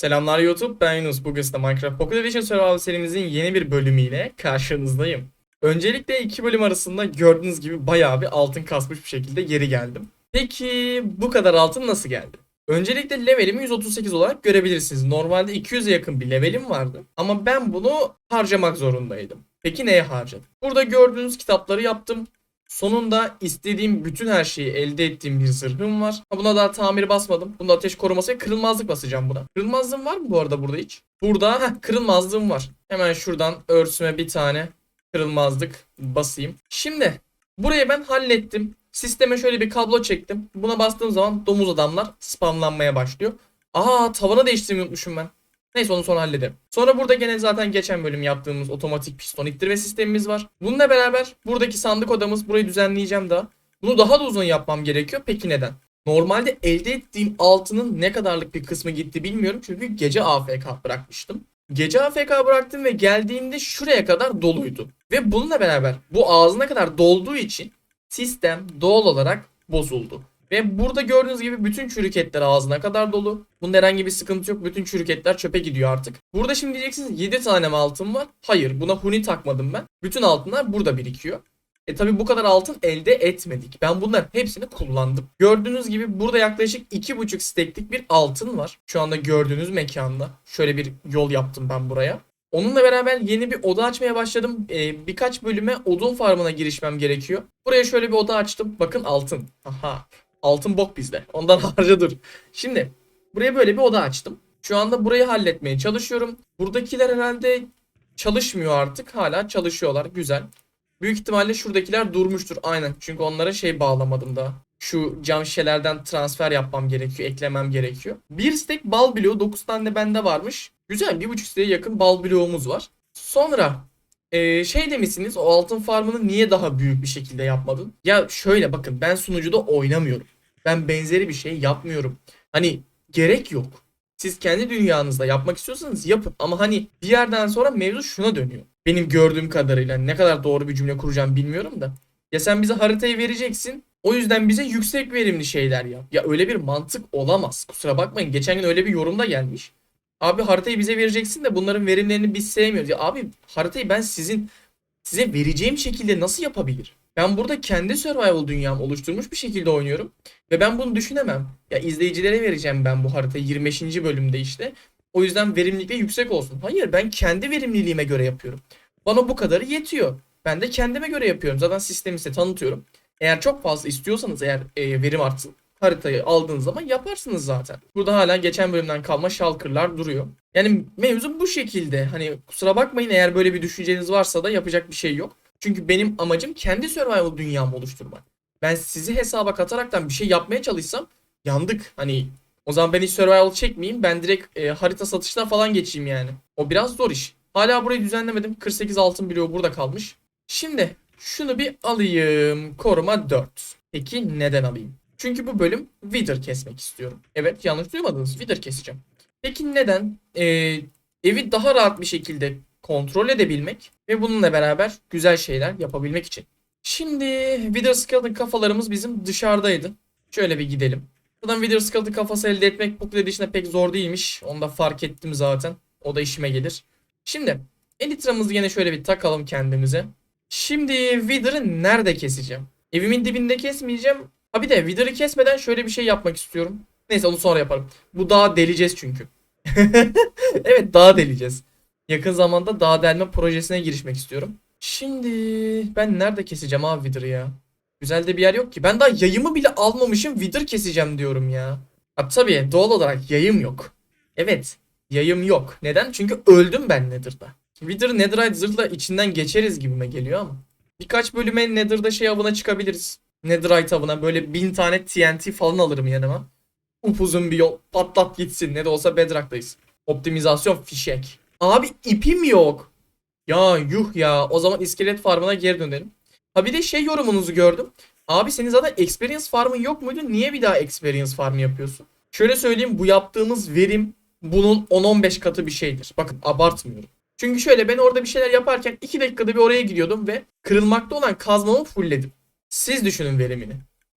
Selamlar YouTube, ben Yunus. Bugün size Minecraft Pocket Edition Survival serimizin yeni bir bölümüyle karşınızdayım. Öncelikle iki bölüm arasında gördüğünüz gibi bayağı bir altın kasmış bir şekilde geri geldim. Peki bu kadar altın nasıl geldi? Öncelikle levelimi 138 olarak görebilirsiniz. Normalde 200'e yakın bir levelim vardı. Ama ben bunu harcamak zorundaydım. Peki neye harcadım? Burada gördüğünüz kitapları yaptım. Sonunda istediğim bütün her şeyi elde ettiğim bir zırhım var. Buna daha tamir basmadım. Bunda ateş koruması kırılmazlık basacağım buna. Kırılmazlığım var mı bu arada burada hiç? Burada heh, kırılmazlığım var. Hemen şuradan örsüme bir tane kırılmazlık basayım. Şimdi burayı ben hallettim. Sisteme şöyle bir kablo çektim. Buna bastığım zaman domuz adamlar spamlanmaya başlıyor. Aa tavanı değiştirmeyi unutmuşum ben. Neyse onu sonra hallederim. Sonra burada gene zaten geçen bölüm yaptığımız otomatik piston ittirme sistemimiz var. Bununla beraber buradaki sandık odamız burayı düzenleyeceğim daha. Bunu daha da uzun yapmam gerekiyor. Peki neden? Normalde elde ettiğim altının ne kadarlık bir kısmı gitti bilmiyorum. Çünkü gece AFK bırakmıştım. Gece AFK bıraktım ve geldiğimde şuraya kadar doluydu. Ve bununla beraber bu ağzına kadar dolduğu için sistem doğal olarak bozuldu. Ve burada gördüğünüz gibi bütün çürük etler ağzına kadar dolu. Bunda herhangi bir sıkıntı yok. Bütün çürük etler çöpe gidiyor artık. Burada şimdi diyeceksiniz 7 tane mi altın var? Hayır buna huni takmadım ben. Bütün altınlar burada birikiyor. E tabi bu kadar altın elde etmedik. Ben bunların hepsini kullandım. Gördüğünüz gibi burada yaklaşık 2,5 steklik bir altın var. Şu anda gördüğünüz mekanda. Şöyle bir yol yaptım ben buraya. Onunla beraber yeni bir oda açmaya başladım. Ee, birkaç bölüme odun farmına girişmem gerekiyor. Buraya şöyle bir oda açtım. Bakın altın. Aha. Altın bok bizde. Ondan harca dur. Şimdi buraya böyle bir oda açtım. Şu anda burayı halletmeye çalışıyorum. Buradakiler herhalde çalışmıyor artık. Hala çalışıyorlar. Güzel. Büyük ihtimalle şuradakiler durmuştur. Aynen. Çünkü onlara şey bağlamadım daha. Şu cam şişelerden transfer yapmam gerekiyor. Eklemem gerekiyor. Bir stek bal bloğu 9 tane de bende varmış. Güzel. Bir buçuk siteye yakın bal bloğumuz var. Sonra ee, şey demişsiniz o altın farmını niye daha büyük bir şekilde yapmadın? Ya şöyle bakın ben sunucuda oynamıyorum. Ben benzeri bir şey yapmıyorum. Hani gerek yok. Siz kendi dünyanızda yapmak istiyorsanız yapın. Ama hani bir yerden sonra mevzu şuna dönüyor. Benim gördüğüm kadarıyla ne kadar doğru bir cümle kuracağım bilmiyorum da. Ya sen bize haritayı vereceksin. O yüzden bize yüksek verimli şeyler yap. Ya öyle bir mantık olamaz. Kusura bakmayın. Geçen gün öyle bir yorumda gelmiş. Abi haritayı bize vereceksin de bunların verimlerini biz sevmiyoruz. Ya abi haritayı ben sizin size vereceğim şekilde nasıl yapabilir? Ben burada kendi survival dünyamı oluşturmuş bir şekilde oynuyorum. Ve ben bunu düşünemem. Ya izleyicilere vereceğim ben bu haritayı 25. bölümde işte. O yüzden verimlilik de yüksek olsun. Hayır ben kendi verimliliğime göre yapıyorum. Bana bu kadarı yetiyor. Ben de kendime göre yapıyorum. Zaten sistemi size tanıtıyorum. Eğer çok fazla istiyorsanız eğer e, verim artsın haritayı aldığınız zaman yaparsınız zaten. Burada hala geçen bölümden kalma şalkırlar duruyor. Yani mevzu bu şekilde. Hani kusura bakmayın eğer böyle bir düşünceniz varsa da yapacak bir şey yok. Çünkü benim amacım kendi survival dünyamı oluşturmak. Ben sizi hesaba kataraktan bir şey yapmaya çalışsam yandık. Hani o zaman ben hiç survival çekmeyeyim. Ben direkt e, harita satışına falan geçeyim yani. O biraz zor iş. Hala burayı düzenlemedim. 48 altın bloğu burada kalmış. Şimdi şunu bir alayım. Koruma 4. Peki neden alayım? Çünkü bu bölüm Wither kesmek istiyorum. Evet yanlış duymadınız. Wither keseceğim. Peki neden? Ee, evi daha rahat bir şekilde kontrol edebilmek ve bununla beraber güzel şeyler yapabilmek için. Şimdi Wither Skeleton kafalarımız bizim dışarıdaydı. Şöyle bir gidelim. Buradan Wither Skeleton kafası elde etmek Pocket Edition'da pek zor değilmiş. Onu da fark ettim zaten. O da işime gelir. Şimdi Elytra'mızı yine şöyle bir takalım kendimize. Şimdi Wither'ı nerede keseceğim? Evimin dibinde kesmeyeceğim. Bir de Wither'ı kesmeden şöyle bir şey yapmak istiyorum. Neyse onu sonra yaparım. Bu dağı deleceğiz çünkü. evet dağı deleceğiz. Yakın zamanda dağ delme projesine girişmek istiyorum. Şimdi ben nerede keseceğim abi Wither'ı ya? Güzel de bir yer yok ki. Ben daha yayımı bile almamışım Wither keseceğim diyorum ya. Ha, tabii doğal olarak yayım yok. Evet yayım yok. Neden? Çünkü öldüm ben Nether'da. Wither Netherite zırhla içinden geçeriz gibime geliyor ama. Birkaç bölüme Nether'da şey avına çıkabiliriz. Netherite avına böyle bin tane TNT falan alırım yanıma. Upuzun bir yol patlat gitsin ne de olsa Bedrock'tayız. Optimizasyon fişek. Abi ipim yok. Ya yuh ya o zaman iskelet farmına geri dönelim. Ha bir de şey yorumunuzu gördüm. Abi senin zaten experience farmın yok muydu? Niye bir daha experience farmı yapıyorsun? Şöyle söyleyeyim bu yaptığımız verim bunun 10-15 katı bir şeydir. Bakın abartmıyorum. Çünkü şöyle ben orada bir şeyler yaparken 2 dakikada bir oraya gidiyordum ve kırılmakta olan kazmamı fullledim. Siz düşünün verimini.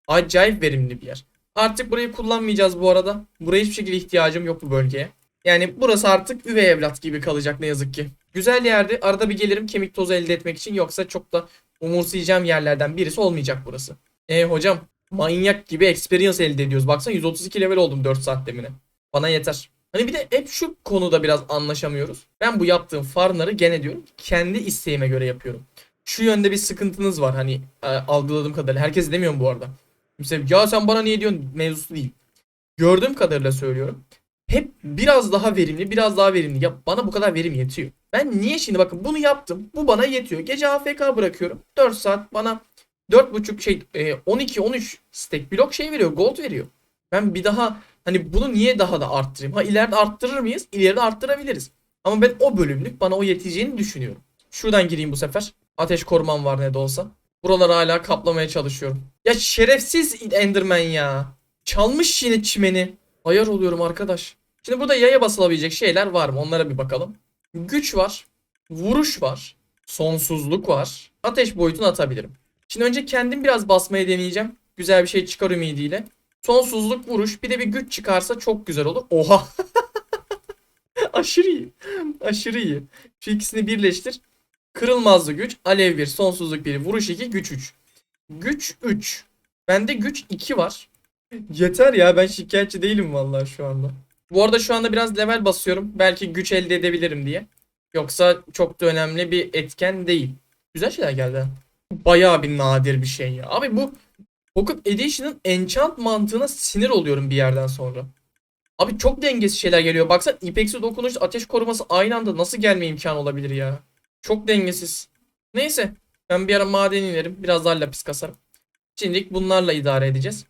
Acayip verimli bir yer. Artık burayı kullanmayacağız bu arada. Buraya hiçbir şekilde ihtiyacım yok bu bölgeye. Yani burası artık üvey evlat gibi kalacak ne yazık ki. Güzel yerdi. Arada bir gelirim kemik tozu elde etmek için. Yoksa çok da umursayacağım yerlerden birisi olmayacak burası. E hocam manyak gibi experience elde ediyoruz. Baksana 132 level oldum 4 saat demine. Bana yeter. Hani bir de hep şu konuda biraz anlaşamıyoruz. Ben bu yaptığım farmları gene diyorum kendi isteğime göre yapıyorum. Şu yönde bir sıkıntınız var hani e, algıladığım kadarıyla. Herkes demiyorum bu arada. Kimse ya sen bana niye diyorsun mevzusu değil. Gördüğüm kadarıyla söylüyorum. Hep biraz daha verimli, biraz daha verimli. Ya bana bu kadar verim yetiyor. Ben niye şimdi bakın bunu yaptım. Bu bana yetiyor. Gece AFK bırakıyorum. 4 saat bana 4.5 şey e, 12 13 stack blok şey veriyor. Gold veriyor. Ben bir daha hani bunu niye daha da arttırayım? Ha ileride arttırır mıyız? İleride arttırabiliriz. Ama ben o bölümlük bana o yeteceğini düşünüyorum. Şuradan gireyim bu sefer. Ateş korumam var ne de olsa. Buraları hala kaplamaya çalışıyorum. Ya şerefsiz Enderman ya. Çalmış yine çimeni. Ayar oluyorum arkadaş. Şimdi burada yaya basılabilecek şeyler var mı? Onlara bir bakalım. Güç var. Vuruş var. Sonsuzluk var. Ateş boyutunu atabilirim. Şimdi önce kendim biraz basmaya deneyeceğim. Güzel bir şey çıkar ümidiyle. Sonsuzluk vuruş. Bir de bir güç çıkarsa çok güzel olur. Oha. Aşırı iyi. Aşırı iyi. Şu ikisini birleştir. Kırılmazlı güç. Alev 1. Sonsuzluk 1. Vuruş 2. Güç 3. Güç 3. Bende güç 2 var. Yeter ya ben şikayetçi değilim vallahi şu anda. Bu arada şu anda biraz level basıyorum. Belki güç elde edebilirim diye. Yoksa çok da önemli bir etken değil. Güzel şeyler geldi. Bayağı bir nadir bir şey ya. Abi bu Pocket Edition'ın enchant mantığına sinir oluyorum bir yerden sonra. Abi çok dengesiz şeyler geliyor. Baksana ipeksi dokunuş ateş koruması aynı anda nasıl gelme imkanı olabilir ya. Çok dengesiz. Neyse. Ben bir ara maden inerim. Biraz daha lapis kasarım. Şimdilik bunlarla idare edeceğiz.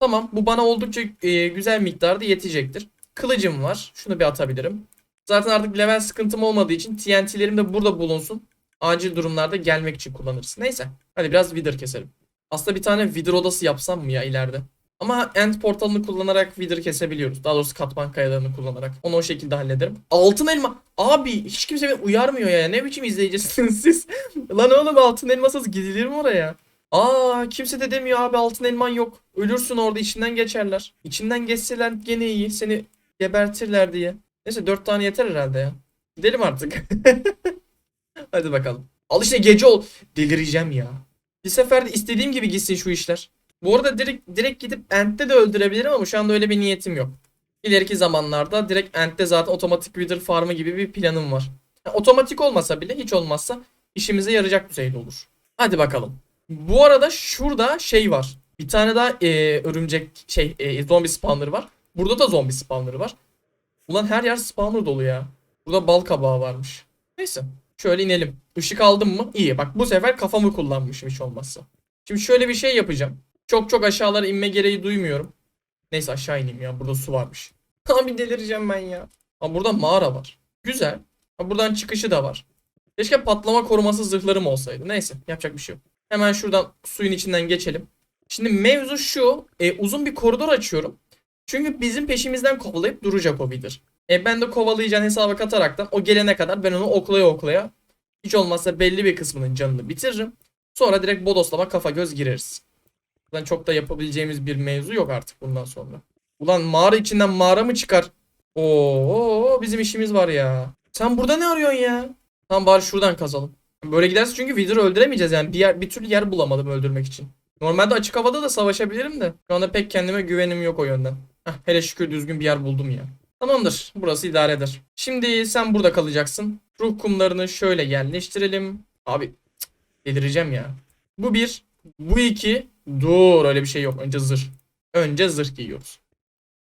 Tamam bu bana oldukça e, güzel miktarda yetecektir. Kılıcım var. Şunu bir atabilirim. Zaten artık level sıkıntım olmadığı için TNT'lerim de burada bulunsun. Acil durumlarda gelmek için kullanırız. Neyse. Hadi biraz Wither keselim. Aslında bir tane Wither odası yapsam mı ya ileride? Ama End portalını kullanarak Wither kesebiliyoruz. Daha doğrusu katman kayalarını kullanarak. Onu o şekilde hallederim. Altın elma. Abi hiç kimse beni uyarmıyor ya. Ne biçim izleyicisiniz siz? Lan oğlum altın elmasız gidilir mi oraya? Aa kimse de demiyor abi altın elman yok. Ölürsün orada içinden geçerler. İçinden geçseler gene iyi. Seni gebertirler diye. Neyse dört tane yeter herhalde ya. Gidelim artık. Hadi bakalım. Al işte gece ol. Delireceğim ya. Bir seferde istediğim gibi gitsin şu işler. Bu arada direkt, direkt gidip Ent'te de öldürebilirim ama şu anda öyle bir niyetim yok. İleriki zamanlarda direkt Ent'te zaten otomatik Wither farmı gibi bir planım var. Ha, otomatik olmasa bile hiç olmazsa işimize yarayacak düzeyde olur. Hadi bakalım. Bu arada şurada şey var. Bir tane daha e, örümcek şey e, zombi spawner var. Burada da zombi spawner var. Ulan her yer spawner dolu ya. Burada bal kabağı varmış. Neyse. Şöyle inelim. Işık aldım mı? İyi. Bak bu sefer kafamı kullanmışım hiç olmazsa. Şimdi şöyle bir şey yapacağım. Çok çok aşağılara inme gereği duymuyorum. Neyse aşağı ineyim ya. Burada su varmış. Abi delireceğim ben ya. Ama burada mağara var. Güzel. Ha, buradan çıkışı da var. Keşke patlama koruması zırhlarım olsaydı. Neyse yapacak bir şey yok. Hemen şuradan suyun içinden geçelim. Şimdi mevzu şu. E, uzun bir koridor açıyorum. Çünkü bizim peşimizden kovalayıp duracak o bidir. E, ben de kovalayacağın hesaba kataraktan o gelene kadar ben onu oklaya oklaya hiç olmazsa belli bir kısmının canını bitiririm. Sonra direkt bodoslama kafa göz gireriz. Buradan çok da yapabileceğimiz bir mevzu yok artık bundan sonra. Ulan mağara içinden mağara mı çıkar? Oo bizim işimiz var ya. Sen burada ne arıyorsun ya? Tamam bari şuradan kazalım. Böyle giderse çünkü Wither'ı öldüremeyeceğiz yani. Bir, yer, bir türlü yer bulamadım öldürmek için. Normalde açık havada da savaşabilirim de. Şu anda pek kendime güvenim yok o yönden. Heh, hele şükür düzgün bir yer buldum ya. Tamamdır. Burası idare eder. Şimdi sen burada kalacaksın. Ruh kumlarını şöyle yerleştirelim. Abi cık, delireceğim ya. Bu bir. Bu iki. Dur öyle bir şey yok. Önce zırh. Önce zırh giyiyoruz.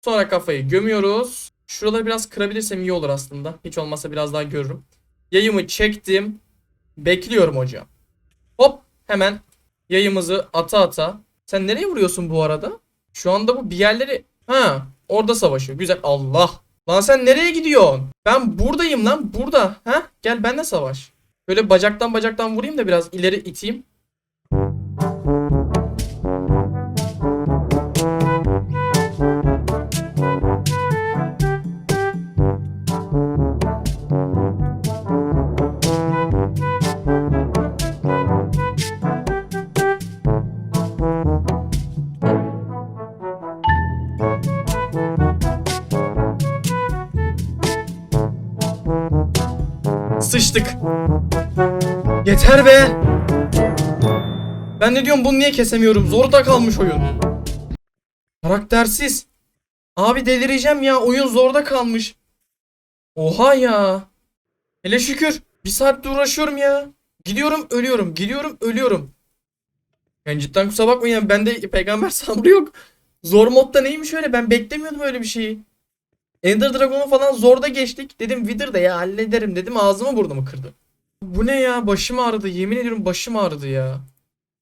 Sonra kafayı gömüyoruz. Şuraları biraz kırabilirsem iyi olur aslında. Hiç olmazsa biraz daha görürüm. Yayımı çektim. Bekliyorum hocam. Hop hemen yayımızı ata ata. Sen nereye vuruyorsun bu arada? Şu anda bu bir yerleri... Ha orada savaşıyor. Güzel. Allah. Lan sen nereye gidiyorsun? Ben buradayım lan. Burada. Ha? Gel ben de savaş. Böyle bacaktan bacaktan vurayım da biraz ileri iteyim. Sıçtık. Yeter be. Ben de diyorum bunu niye kesemiyorum? Zorda kalmış oyun. Karaktersiz. Abi delireceğim ya. Oyun zorda kalmış. Oha ya. Hele şükür. Bir saattir uğraşıyorum ya. Gidiyorum ölüyorum. Gidiyorum ölüyorum. Yani cidden kusura bakmayın ya. Bende peygamber sabrı yok. Zor modda neymiş öyle? Ben beklemiyordum öyle bir şeyi. Ender Dragon'u falan zorda geçtik. Dedim Wither de ya hallederim dedim. Ağzımı burnumu kırdı. Bu ne ya? Başım ağrıdı. Yemin ediyorum başım ağrıdı ya.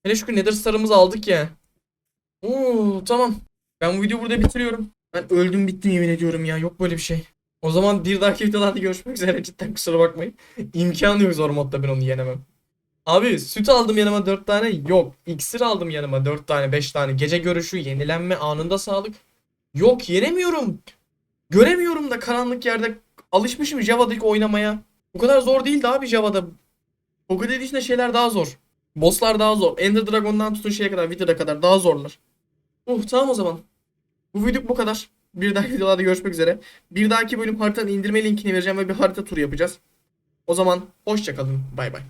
Hele şükür Nether Star'ımızı aldık ya. Oo tamam. Ben bu videoyu burada bitiriyorum. Ben öldüm bittim yemin ediyorum ya. Yok böyle bir şey. O zaman bir dahaki videolarda görüşmek üzere. Cidden kusura bakmayın. İmkanı yok zor modda ben onu yenemem. Abi süt aldım yanıma 4 tane. Yok. İksir aldım yanıma 4 tane 5 tane. Gece görüşü, yenilenme, anında sağlık. Yok yenemiyorum. Göremiyorum da karanlık yerde. Alışmışım Java'daki oynamaya. Bu kadar zor değildi abi Java'da. Pocket Edition'da şeyler daha zor. Bosslar daha zor. Ender Dragon'dan tutun şeye kadar, Wither'a kadar daha zorlar. Uh tamam o zaman. Bu video bu kadar. Bir dahaki videolarda görüşmek üzere. Bir dahaki bölüm haritanın indirme linkini vereceğim ve bir harita turu yapacağız. O zaman hoşçakalın. Bay bay.